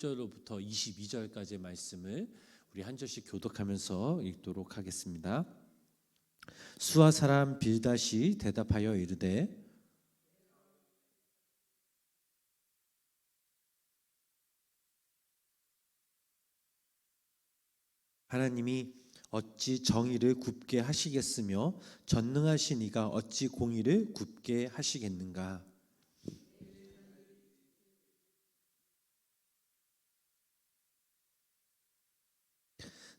1절로부터 22절까지의 말씀을 우리 한 절씩 교독하면서 읽도록 하겠습니다. 수아 사람 빌다시 대답하여 이르되 하나님이 어찌 정의를 굽게 하시겠으며 전능하신 이가 어찌 공의를 굽게 하시겠는가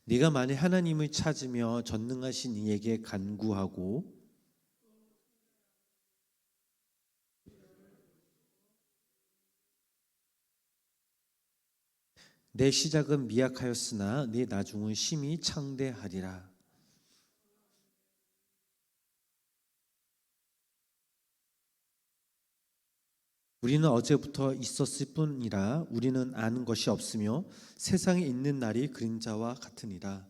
네가 만일 하나님을 찾으며 전능하신 이에게 간구하고 내 시작은 미약하였으나 내 나중은 심히 창대하리라. 우리는 어제부터 있었을 뿐이라 우리는 아는 것이 없으며 세상에 있는 날이 그림자와 같으니라.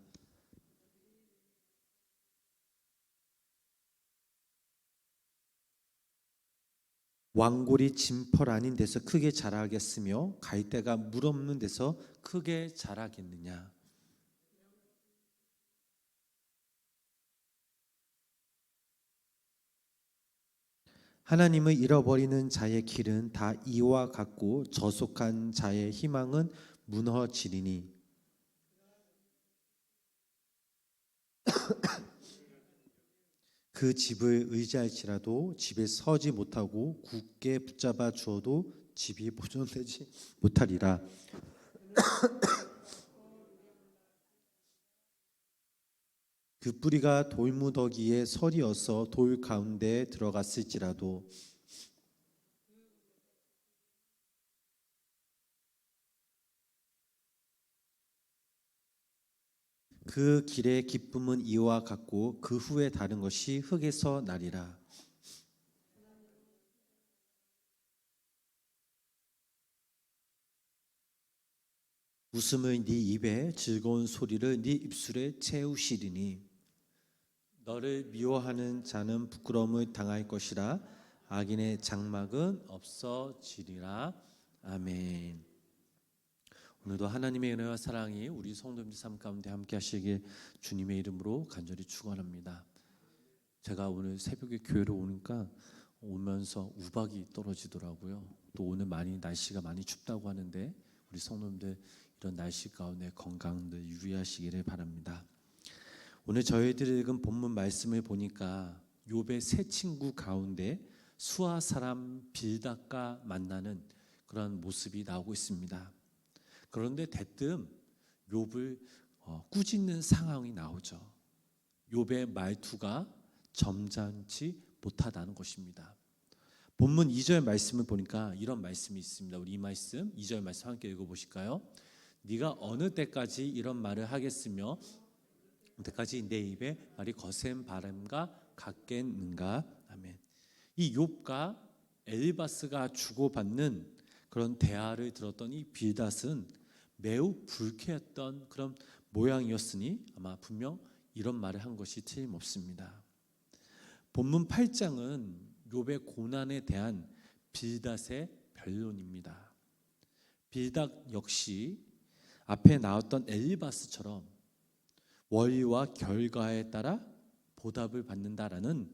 왕골이 진펄 아닌 데서 크게 자라겠으며 갈대가 물 없는 데서 크게 자라겠느냐. 하나님을 잃어버리는 자의 길은 다 이와 같고 저속한 자의 희망은 무너지리니 그 집을 의지할지라도 집에 서지 못하고 굳게 붙잡아 주어도 집이 보존되지 못하리라. 그 뿌리가 돌무더기에 설이어서 돌 가운데 들어갔을지라도 그 길의 기쁨은 이와 같고 그 후에 다른 것이 흙에서 나리라. 웃음을 네 입에 즐거운 소리를 네 입술에 채우시리니 너를 미워하는 자는 부끄러움을 당할 것이라 악인의 장막은 없어지리라 아멘. 오늘도 하나님의 은혜와 사랑이 우리 성도님들 삶 가운데 함께 하시길 주님의 이름으로 간절히 축원합니다. 제가 오늘 새벽에 교회로 오니까 오면서 우박이 떨어지더라고요. 또 오늘 많이 날씨가 많이 춥다고 하는데 우리 성도님들 이런 날씨 가운데 건강들 유의하시기를 바랍니다. 오늘 저희들이 읽은 본문 말씀을 보니까 욥의 세 친구 가운데 수아 사람 빌닷과 만나는 그런 모습이 나오고 있습니다. 그런데 대뜸 욥을 어, 꾸짖는 상황이 나오죠. 욥의 말투가 점잖지 못하다는 것입니다. 본문 2절 말씀을 보니까 이런 말씀이 있습니다. 우리 이 말씀 2절 말씀 함께 읽어 보실까요? 네가 어느 때까지 이런 말을 하겠으며 때까지 내 입에 말이 거센 바람과 같겠는가? 아멘. 이 욥과 엘리바스가 주고받는 그런 대화를 들었던 이 빌닷은 매우 불쾌했던 그런 모양이었으니 아마 분명 이런 말을 한 것이 틀림없습니다. 본문 8장은 욥의 고난에 대한 빌닷의 변론입니다. 빌닷 역시 앞에 나왔던 엘리바스처럼 원리와 결과에 따라 보답을 받는다라는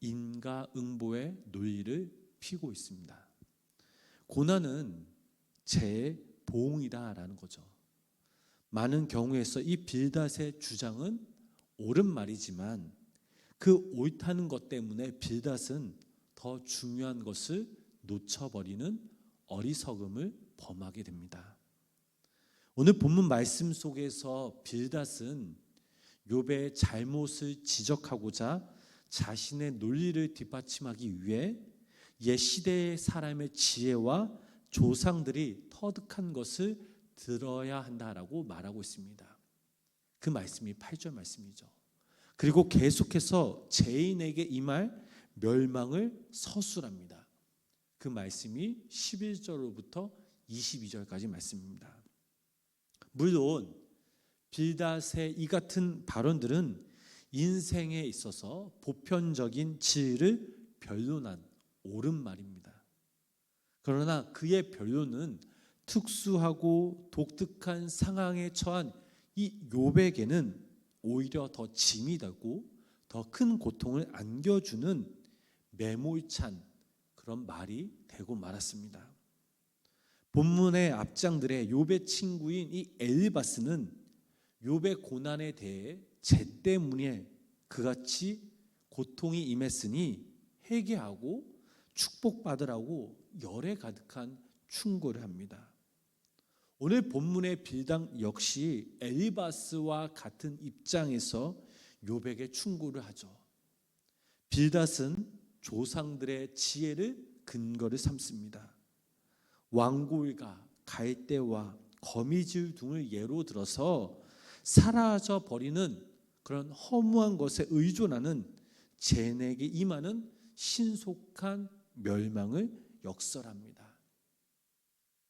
인과응보의 논리를 피고 있습니다. 고난은 제 보응이다라는 거죠. 많은 경우에서 이 빌닷의 주장은 옳은 말이지만 그 옳다는 것 때문에 빌닷은 더 중요한 것을 놓쳐버리는 어리석음을 범하게 됩니다. 오늘 본문 말씀 속에서 빌닷은 욥의 잘못을 지적하고자 자신의 논리를 뒷받침하기 위해 옛 시대의 사람의 지혜와 조상들이 터득한 것을 들어야 한다라고 말하고 있습니다. 그 말씀이 8절 말씀이죠. 그리고 계속해서 죄인에게 임할 멸망을 서술합니다. 그 말씀이 11절로부터 22절까지 말씀입니다. 물론 빌닷의 이 같은 발언들은 인생에 있어서 보편적인 지혜를 변론한 옳은 말입니다. 그러나 그의 변론은 특수하고 독특한 상황에 처한 이 욥에게는 오히려 더 짐이 되고 더 큰 고통을 안겨주는 매몰찬 그런 말이 되고 말았습니다. 본문의 앞장들의 욥의 친구인 이 엘리바스는 욥의 고난에 대해 죄 때문에 그같이 고통이 임했으니 회개하고 축복받으라고 열에 가득한 충고를 합니다. 오늘 본문의 빌당 역시 엘리바스와 같은 입장에서 욥에게 충고를 하죠. 빌닷은 조상들의 지혜를 근거를 삼습니다. 왕골과 갈대와 거미줄 등을 예로 들어서 사라져 버리는 그런 허무한 것에 의존하는 젠에게 임하는 신속한 멸망을 역설합니다.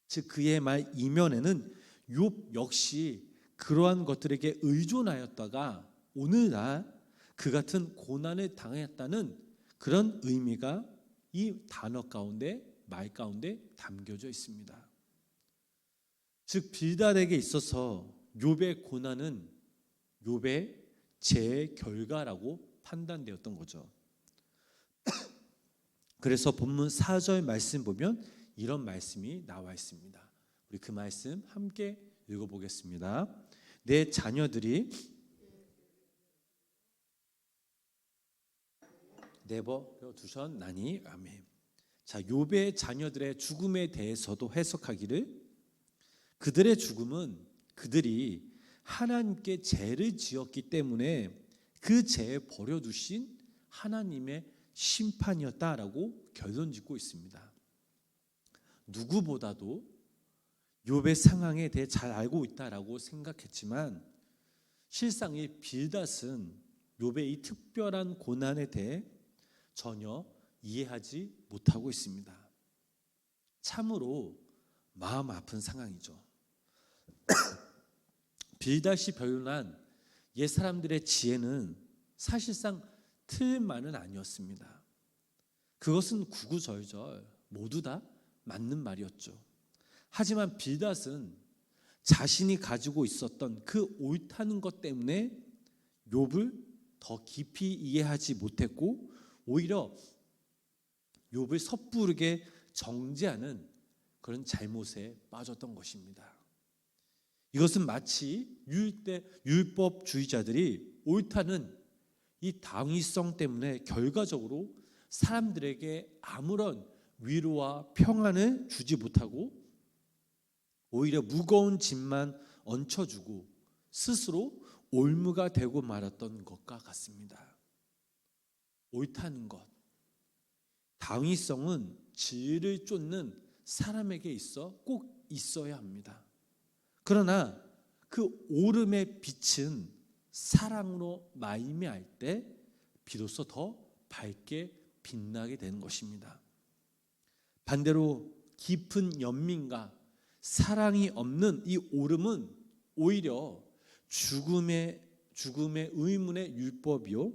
즉 그의 말 이면에는 욥 역시 그러한 것들에게 의존하였다가 오늘날 그 같은 고난을 당했다는 그런 의미가 이 단어 가운데 말 가운데 담겨져 있습니다. 즉 빌닷에게 있어서 욥의 고난은 욥의 죄의 결과라고 판단되었던 거죠. 그래서 본문 4절 말씀 보면 이런 말씀이 나와 있습니다. 우리 그 말씀 함께 읽어보겠습니다. 내 자녀들이 내버려 두셨나니 아멘. 자, 욥의 자녀들의 죽음에 대해서도 해석하기를 그들의 죽음은 그들이 하나님께 죄를 지었기 때문에 그 죄에 버려두신 하나님의 심판이었다라고 결론짓고 있습니다. 누구보다도 욥의 상황에 대해 잘 알고 있다라고 생각했지만 실상 이 빌닷은 욥의 이 특별한 고난에 대해 전혀 이해하지 못하고 있습니다. 참으로 마음 아픈 상황이죠. 빌닷이 변론한 옛 사람들의 지혜는 사실상 틀만은 아니었습니다. 그것은 구구절절 모두 다 맞는 말이었죠. 하지만 빌닷은 자신이 가지고 있었던 그 옳다는 것 때문에 욥을 더 깊이 이해하지 못했고 오히려 욥을 섣부르게 정죄하는 그런 잘못에 빠졌던 것입니다. 이것은 마치 율대 율법주의자들이 옳다는 이 당위성 때문에 결과적으로 사람들에게 아무런 위로와 평안을 주지 못하고 오히려 무거운 짐만 얹혀주고 스스로 올무가 되고 말았던 것과 같습니다. 옳다는 것, 당위성은 질을 쫓는 사람에게 있어 꼭 있어야 합니다. 그러나 그 오름의 빛은 사랑으로 말미암을 때 비로소 더 밝게 빛나게 되는 것입니다. 반대로 깊은 연민과 사랑이 없는 이 오름은 오히려 죽음의 죽음의 의문의 율법이요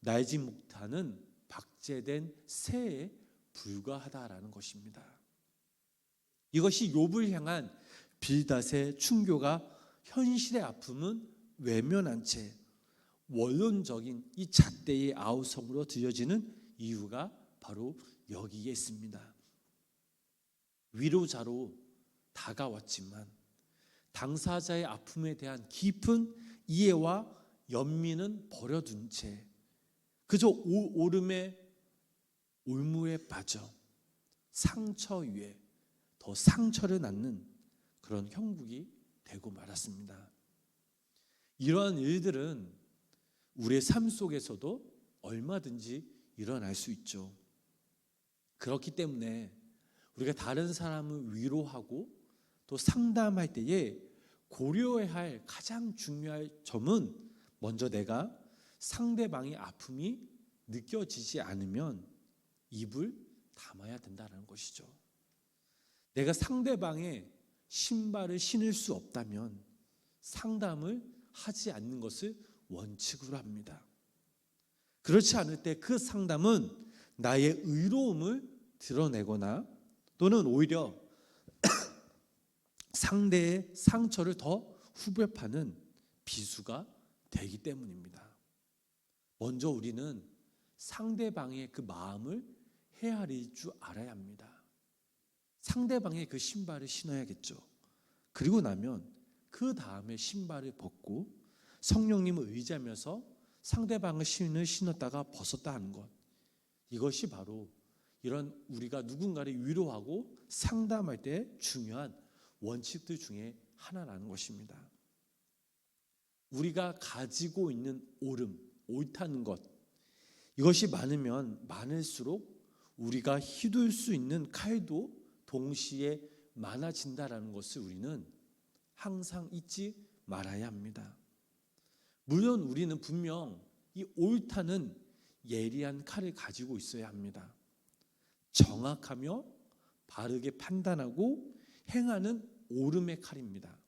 날지 못하는 박제된 새에 불과하다라는 것입니다. 이것이 욥을 향한 빌닷의 충교가 현실의 아픔은 외면한 채 원론적인 이 잣대의 아우성으로 들려지는 이유가 바로 여기에 있습니다. 위로자로 다가왔지만 당사자의 아픔에 대한 깊은 이해와 연민은 버려둔 채 그저 오, 오름의 올무에 빠져 상처 위에 더 상처를 낳는 그런 형국이 되고 말았습니다. 이러한 일들은 우리의 삶 속에서도 얼마든지 일어날 수 있죠. 그렇기 때문에 우리가 다른 사람을 위로하고 또 상담할 때에 고려해야 할 가장 중요한 점은 먼저 내가 상대방의 아픔이 느껴지지 않으면 입을 담아야 된다는 것이죠. 내가 상대방의 신발을 신을 수 없다면 상담을 하지 않는 것을 원칙으로 합니다. 그렇지 않을 때 그 상담은 나의 의로움을 드러내거나 또는 오히려 상대의 상처를 더 후벼파는 비수가 되기 때문입니다. 먼저 우리는 상대방의 그 마음을 헤아릴 줄 알아야 합니다. 상대방의 그 신발을 신어야겠죠. 그리고 나면 그 다음에 신발을 벗고 성령님을 의지하면서 상대방의 신을 신었다가 벗었다 하는 것. 이것이 바로 이런 우리가 누군가를 위로하고 상담할 때 중요한 원칙들 중에 하나라는 것입니다. 우리가 가지고 있는 옳음, 옳다는 것. 이것이 많으면 많을수록 우리가 휘둘 수 있는 칼도 동시에 많아진다라는 것을 우리는 항상 잊지 말아야 합니다. 물론 우리는 분명 이 옳다는 예리한 칼을 가지고 있어야 합니다. 정확하며 바르게 판단하고 행하는 옳음의 칼입니다.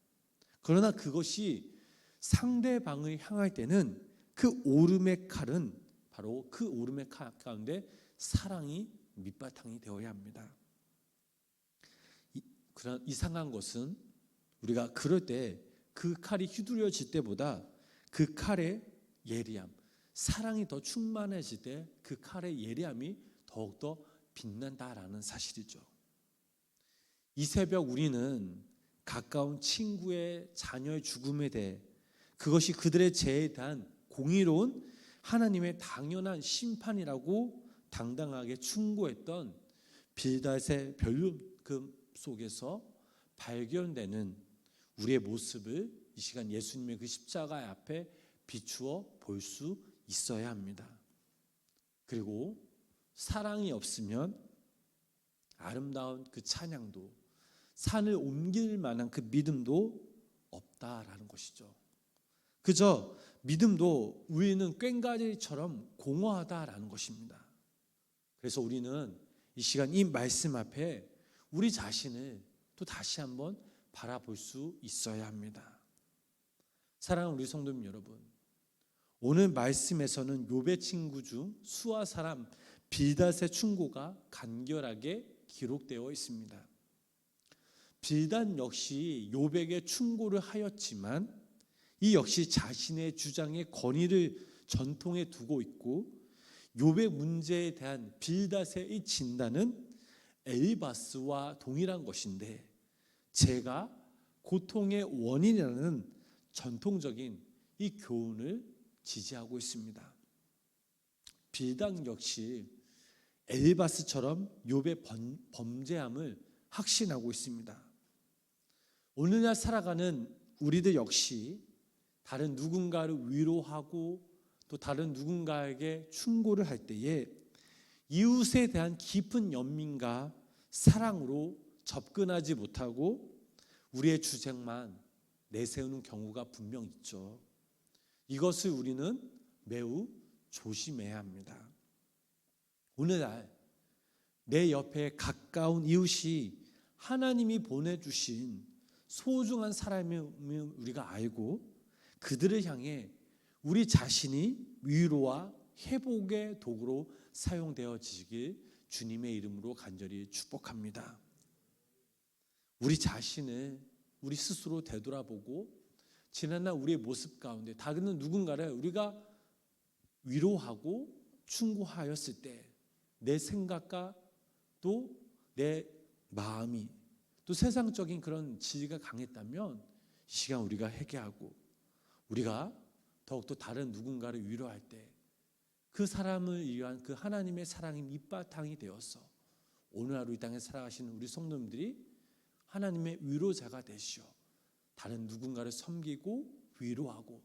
그러나 그것이 상대방을 향할 때는 그 옳음의 칼은 바로 그 옳음의 칼 가운데 사랑이 밑바탕이 되어야 합니다. 이, 그런 이상한 것은 우리가 그럴 때 그 칼이 휘두려질 때보다 그 칼의 예리함, 사랑이 더 충만해질 때 그 칼의 예리함이 더욱더 빛난다라는 사실이죠. 이 새벽 우리는 가까운 친구의 자녀의 죽음에 대해 그것이 그들의 죄에 대한 공의로운 하나님의 당연한 심판이라고 당당하게 충고했던 빌닷의 별금 속에서 발견되는 우리의 모습을 이 시간 예수님의 그 십자가 앞에 비추어 볼 수 있어야 합니다. 그리고 사랑이 없으면 아름다운 그 찬양도 산을 옮길 만한 그 믿음도 없다라는 것이죠. 그저 믿음도 우리는 꽹가리처럼 공허하다라는 것입니다. 그래서 우리는 이 시간 이 말씀 앞에 우리 자신을 또 다시 한번 바라볼 수 있어야 합니다. 사랑하는 우리 성도님 여러분, 오늘 말씀에서는 욥의 친구 중 수아 사람 빌닷의 충고가 간결하게 기록되어 있습니다. 빌닷 역시 욥에게 충고를 하였지만 이 역시 자신의 주장의 권위를 전통에 두고 있고 욥의 문제에 대한 빌닷의 이 진단은 엘바스와 동일한 것인데 제가 고통의 원인이라는 전통적인 이 교훈을 지지하고 있습니다. 빌당 역시 엘바스처럼 욥의 범죄함을 확신하고 있습니다. 오늘날 살아가는 우리들 역시 다른 누군가를 위로하고 또 다른 누군가에게 충고를 할 때에 이웃에 대한 깊은 연민과 사랑으로 접근하지 못하고 우리의 주장만 내세우는 경우가 분명 있죠. 이것을 우리는 매우 조심해야 합니다. 오늘날 내 옆에 가까운 이웃이 하나님이 보내주신 소중한 사람임을 우리가 알고 그들을 향해 우리 자신이 위로와 회복의 도구로 사용되어지길 주님의 이름으로 간절히 축복합니다. 우리 자신을 우리 스스로 되돌아보고 지난날 우리의 모습 가운데 다른 누군가를 우리가 위로하고 충고하였을 때 내 생각과 또 내 마음이 또 세상적인 그런 지지가 강했다면 이 시간 우리가 회개하고 우리가 더욱더 다른 누군가를 위로할 때 그 사람을 위한 그 하나님의 사랑이 밑바탕이 되어서 오늘 하루 이 땅에 살아가시는 우리 성도님들이 하나님의 위로자가 되시어 다른 누군가를 섬기고 위로하고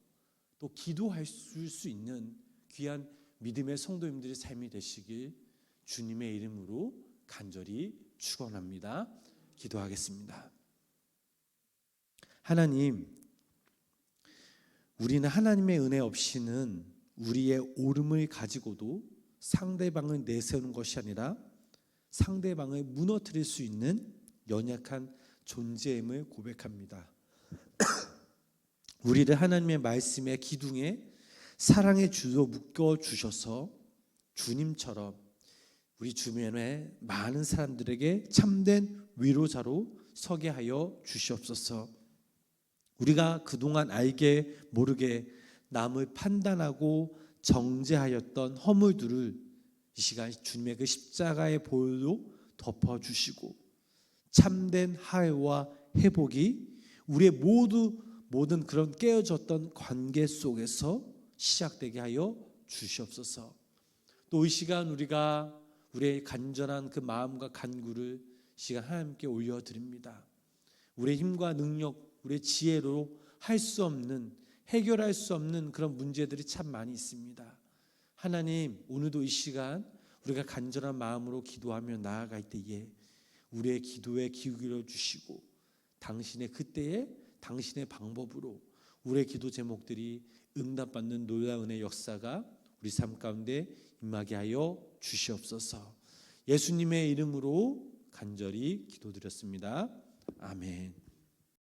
또 기도할 수 있는 귀한 믿음의 성도님들의 삶이 되시길 주님의 이름으로 간절히 축원합니다. 기도하겠습니다. 하나님 우리는 하나님의 은혜 없이는 우리의 옳음을 가지고도 상대방을 내세우는 것이 아니라 상대방을 무너뜨릴 수 있는 연약한 존재임을 고백합니다. 우리를 하나님의 말씀의 기둥에 사랑의 주로 묶어 주셔서 주님처럼 우리 주변에 많은 사람들에게 참된 위로자로 서게 하여 주시옵소서. 우리가 그동안 알게 모르게 남을 판단하고 정죄하였던 허물들을 이 시간 주님의 그 십자가의 보혈로 덮어 주시고 참된 화해와 회복이 우리의 모두 모든 그런 깨어졌던 관계 속에서 시작되게 하여 주시옵소서. 또 이 시간 우리가 우리의 간절한 그 마음과 간구를 시간 하나님께 올려 드립니다. 우리의 힘과 능력, 우리의 지혜로 할 수 없는 해결할 수 없는 그런 문제들이 참 많이 있습니다. 하나님, 오늘도 이 시간 우리가 간절한 마음으로 기도하며 나아갈 때에 우리의 기도에 기울여 주시고 당신의 그때에 당신의 방법으로 우리의 기도 제목들이 응답받는 놀라운 은혜 역사가 우리 삶 가운데 임하게 하여 주시옵소서. 예수님의 이름으로 간절히 기도드렸습니다. 아멘.